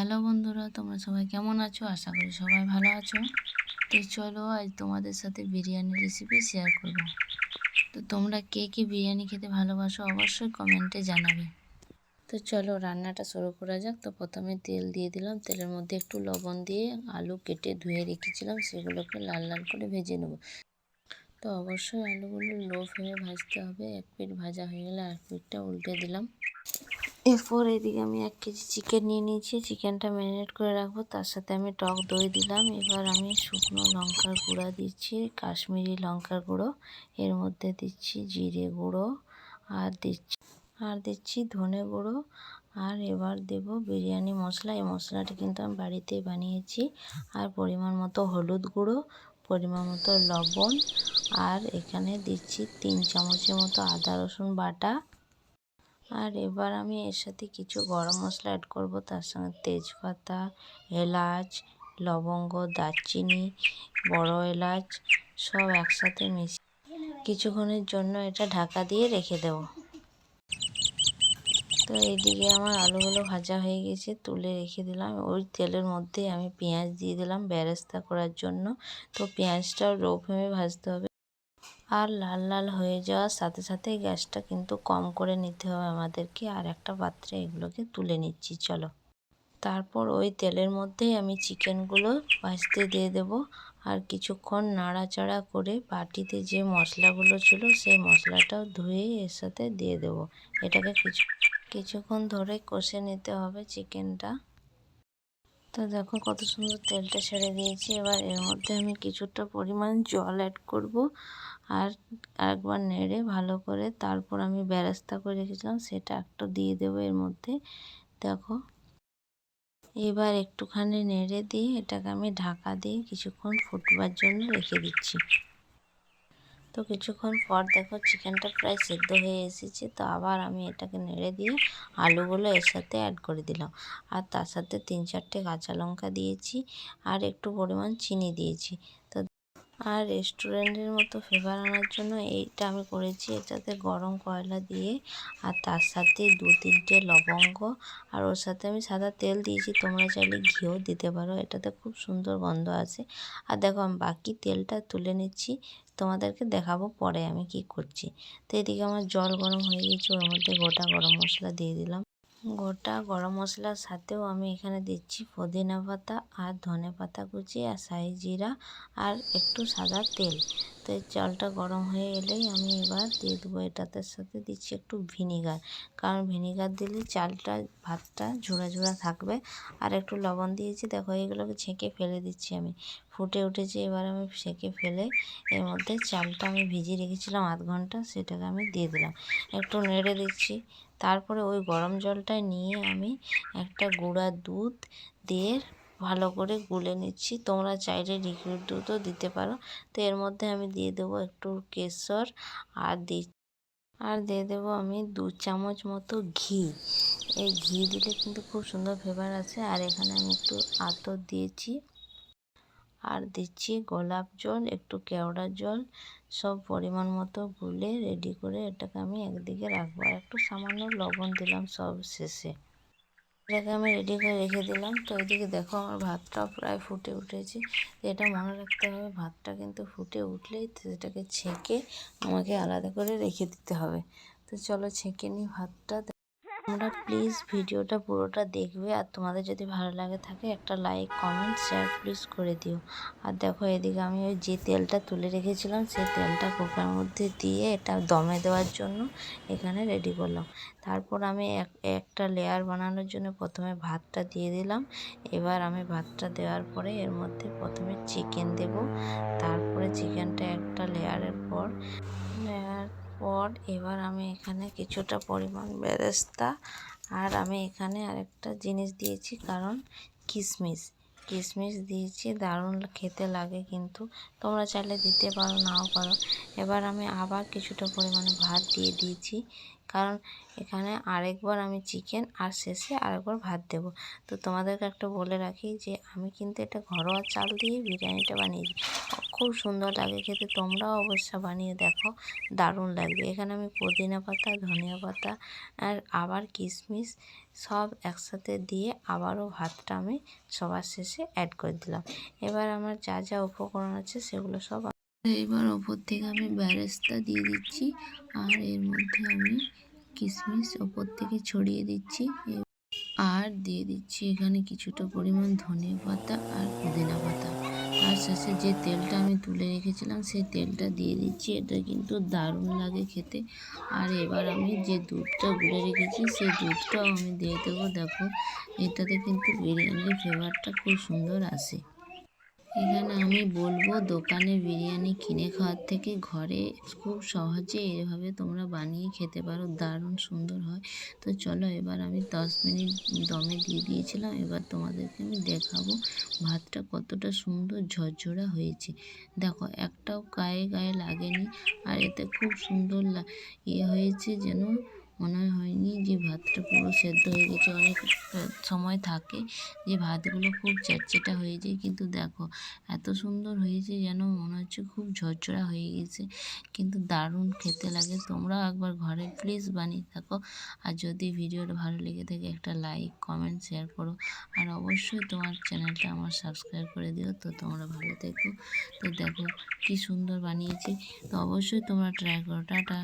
Hello বন্ধুরা, তোমরা সবাই কেমন আছো? আশা করি সবাই ভালো আছো। তো চলো আজ তোমাদের সাথে বিরিয়ানি রেসিপি শেয়ার করব। তো তোমরা কে কে বিরিয়ানি খেতে ভালোবাসো অবশ্যই কমেন্টে জানাবে। তো চলো রান্নাটা শুরু করা যাক। তো প্রথমে তেল দিয়ে দিলাম। তেলের মধ্যে একটু লবণ দিয়ে আলু কেটে ধুয়ে রেখেছিলাম। সেগুলোকে লাল লাল করে ভেজে নেব। তো অবশ্যই আলুগুলো লো ফ্লেমে ভাজতে হবে। এক পিঠ ভাজা হয়ে গেলে আর পিঠটা উল্টে দিলাম। এরপর এদিকে আমি এক কেজি চিকেন নিয়ে নিয়েছি। চিকেনটা ম্যারিনেট করে রাখব। তার সাথে আমি টক দই দিলাম। এবার আমি শুকনো লঙ্কার গুঁড়া দিচ্ছি, কাশ্মীরি লঙ্কার গুঁড়ো। এর মধ্যে দিচ্ছি জিরে গুঁড়ো আর দিচ্ছি আর দিচ্ছি ধনে গুঁড়ো। আর এবার দেব বিরিয়ানি মশলা। এই মশলাটি কিন্তু আমি বাড়িতেই বানিয়েছি। আর পরিমাণ মতো হলুদ গুঁড়ো, পরিমাণ মতো লবণ। আর এখানে দিচ্ছি তিন চামচের মতো আদা রসুন বাটা। আর এবার আমি এর সাথে কিছু গরম মশলা অ্যাড করব। তার সঙ্গে তেজপাতা, এলাচ, লবঙ্গ, দারচিনি, বড় এলাচ, সব একসাথে মিশিয়ে কিছুক্ষণের জন্য এটা ঢাকা দিয়ে রেখে দেব। তো এইদিকে আমার আলুগুলো ভাজা হয়ে গেছে, তুলে রেখে দিলাম। ওই তেলের মধ্যে আমি পেঁয়াজ দিয়ে দিলাম ব্যারেস্তা করার জন্য। তো পেঁয়াজটাও লো ফ্লেমে ভাজতে হবে। আর লাল লাল হয়ে যাওয়ার সাথে সাথে গ্যাসটা কিন্তু কম করে নিতে হবে আমাদেরকে। আর একটা পাত্রে এগুলোকে তুলে নিচ্ছি, চলো। তারপর ওই তেলের মধ্যেই আমি চিকেনগুলো ভাজতে দিয়ে দেব। আর কিছুক্ষণ নাড়াচাড়া করে বাটিতে যে মশলাগুলো ছিল, সেই মশলাটাও ধুয়ে এর সাথে দিয়ে দেব। এটাকে কিছু, কিছুক্ষণ ধরে কষে নিতে হবে চিকেনটা। তো দেখো কত সুন্দর তেলটা ছেড়ে দিয়েছি। এবার এর মধ্যে আমি কিছুটা পরিমাণ জল অ্যাড করব। আর একবার নেড়ে ভালো করে তারপর আমি ব্যারাস্তা করে রেখেছিলাম, সেটা একটু দিয়ে দেবো এর মধ্যে। দেখো। এবার একটুখানি নেড়ে দিয়ে এটাকে আমি ঢাকা দিয়ে কিছুক্ষণ ফুটবার জন্য রেখে দিচ্ছি। তো কিছুক্ষণ পর দেখো চিকেনটা প্রায় সেদ্ধ হয়ে এসেছে, তো আবার আমি এটাকে নেড়ে দিয়ে আলুগুলো এর সাথে অ্যাড করে দিলাম। আর তার সাথে তিন চারটে কাঁচা লঙ্কা দিয়েছি আর একটু পরিমাণ চিনি দিয়েছি। আর রেস্টুরেন্টের মতো ফ্লেভার আনার জন্য এইটা আমি করেছি। এটাতে গরম কয়লা দিয়ে আর তার সাথে দু তিনটে লবঙ্গ। আর ওর সাথে আমি সাদা তেল দিয়েছি, তোমরা চাইলে ঘিও দিতে পারো। এটাতে খুব সুন্দর গন্ধ আছে। আর দেখো, আমি বাকি তেলটা তুলে নিচ্ছি। তোমাদেরকে দেখাবো পরে আমি কি করছি। তো এদিকে আমার জল গরম হয়ে গেছে, ওর মধ্যে গোটা গরম মশলা দিয়ে দিলাম। গোটা গরম মশলার সাথেও আমি এখানে দিচ্ছি পুদিনা পাতা আর ধনে পাতা কুচি আর সাই জিরা আর একটু সাদা তেল। তো এই জলটা গরম হয়ে এলেই আমি এবার দিয়ে দেবো এটাতে সাথে দিচ্ছি একটু ভিনিগার। কারণ ভিনিগার দিলে চালটা, ভাতটা ঝোড়া ঝোড়া থাকবে। আর একটু লবণ দিয়েছি, দেখো এইগুলোকে ছেঁকে ফেলে দিচ্ছি আমি। ফুটে উঠেছে, এবার আমি সেঁকে ফেলে এর মধ্যে চালটা আমি ভিজিয়ে রেখেছিলাম আধ ঘণ্টা, সেটাকে আমি দিয়ে দিলাম। একটু নেড়ে দিচ্ছি। তারপরে ওই গরম জলটায় নিয়ে আমি একটা গুঁড়া দুধ দিয়ে ভালো করে গুলে নিচ্ছি। তোমরা চাইলে লিকুইড দুধও দিতে পারো। তো এর মধ্যে আমি দিয়ে দেবো একটু কেশর আর দি আর দিয়ে দেবো আমি দু চামচ মতো ঘি। এই ঘি দিলে কিন্তু খুব সুন্দর ফ্লেভার আছে। আর এখানে আমি একটু আতর দিয়েছি। আর দিচ্ছি গোলাপ জল, একটু কেওড়া জল, সব পরিমাণ মতো গুলে রেডি করে এটাকে আমি একদিকে রাখব। আর একটু সামান্য লবণ দিলাম সব শেষে। এটাকে আমি রেডি করে রেখে দিলাম। তো এদিকে দেখো আমার ভাতটা প্রায় ফুটে উঠেছে। এটা মনে রাখতে হবে, ভাতটা কিন্তু ফুটে উঠলেই সেটাকে ছেঁকে আমাকে আলাদা করে রেখে দিতে হবে। তো চলো ছেঁকে নিই ভাতটা। তোমরা প্লিজ ভিডিওটা পুরোটা দেখবে আর তোমাদের যদি ভালো লাগে থাকে একটা লাইক, কমেন্ট, শেয়ার প্লিজ করে দিও। আর দেখো এদিকে আমি ওই যে তেলটা তুলে রেখেছিলাম, সেই তেলটা কুকার মধ্যে দিয়ে এটা দমে দেওয়ার জন্য এখানে রেডি করলাম। তারপর আমি এক, একটা লেয়ার বানানোর জন্য প্রথমে ভাতটা দিয়ে দিলাম। এবার আমি ভাতটা দেওয়ার পরে এর মধ্যে প্রথমে চিকেন দেব। তারপরে চিকেনটা একটা লেয়ারের পর লেয়ার পর এবার আমি এখানে কিছুটা পরিমাণ বেরেস্তা আর আমি এখানে আরেকটা জিনিস দিয়েছি, কারণ কিশমিশ কিশমিশ দিয়েছি, দারুণ খেতে লাগে কিন্তু। তোমরা চাইলে দিতে পারো, নাও পারো। এবার আমি আবার কিছুটা পরিমাণে ভাত দিয়ে দিয়েছি। কারণ এখানে আরেকবার আমি চিকেন আর শেষে আরেকবার ভাত দেব। তো তোমাদেরকে একটা বলে রাখি যে, আমি কিন্তু এটা ঘরোয়া চাল দিয়ে বিরিয়ানিটা বানিয়েছি খুব সুন্দর লাগে খেতে, তোমরাও অবশ্য বানিয়ে দেখো, দারুণ লাগবে। এখানে আমি পুদিনা পাতা, ধনিয়া পাতা আর আবার কিশমিশ সব একসাথে দিয়ে আবারও ভাতটা আমি সবার শেষে অ্যাড করে দিলাম। এবার আমার যা যা উপকরণ আছে সেগুলো সব এইবার ওপর থেকে আমি ব্যারেস্তা দিয়ে দিচ্ছি, আর এর মধ্যে আমি কিশমিশ ওপর থেকে ছড়িয়ে দিচ্ছি। আর দিয়ে দিচ্ছি এখানে কিছুটা পরিমাণ ধনে পাতা আর পুদিনা পাতা। তার শেষে যে তেলটা আমি তুলে রেখেছিলাম, সেই তেলটা দিয়ে দিচ্ছি। এটা কিন্তু দারুণ লাগে খেতে। আর এবার আমি যে দুধটা গুলে রেখেছি, সেই দুধটাও আমি দিয়ে দেবো। দেখো, এটাতে কিন্তু বিরিয়ানির ফ্লেভারটা খুব সুন্দর আসে। এখানে আমি বলব, দোকানে বিরিয়ানি কিনে খাওয়ার থেকে ঘরে খুব সহজে এভাবে তোমরা বানিয়ে খেতে পারো, দারুণ সুন্দর হয়। তো চলো এবার আমি দশ মিনিট দমে দিয়ে দিয়েছিলাম, এবার তোমাদেরকে আমি দেখাবো ভাতটা কতটা সুন্দর ঝরঝরা হয়েছে। দেখো, একটাও গায়ে গায়ে লাগেনি, আর এতে খুব সুন্দর ইয়ে হয়েছে যেন মনে হয়নি যে ভাতটা পুরো সেদ্ধ হয়ে গেছে। অনেক সময় থাকে যে ভাতগুলো খুব চ্যাটচেটা হয়ে যায়, কিন্তু দেখো এত সুন্দর হয়েছে যেন মনে হচ্ছে খুব ঝরঝরা হয়ে গেছে। কিন্তু দারুণ খেতে লাগে। তোমরাও একবার ঘরে প্লিজ বানিয়ে থাকো। আর যদি ভিডিওটা ভালো লেগে থাকে, একটা লাইক কমেন্ট শেয়ার করো। আর অবশ্যই তোমার চ্যানেলটা আমার সাবস্ক্রাইব করে দিও। তো তোমরা ভালো থেকো। তো দেখো কি সুন্দর বানিয়েছি। তো অবশ্যই তোমরা ট্রাই করো। টাটা।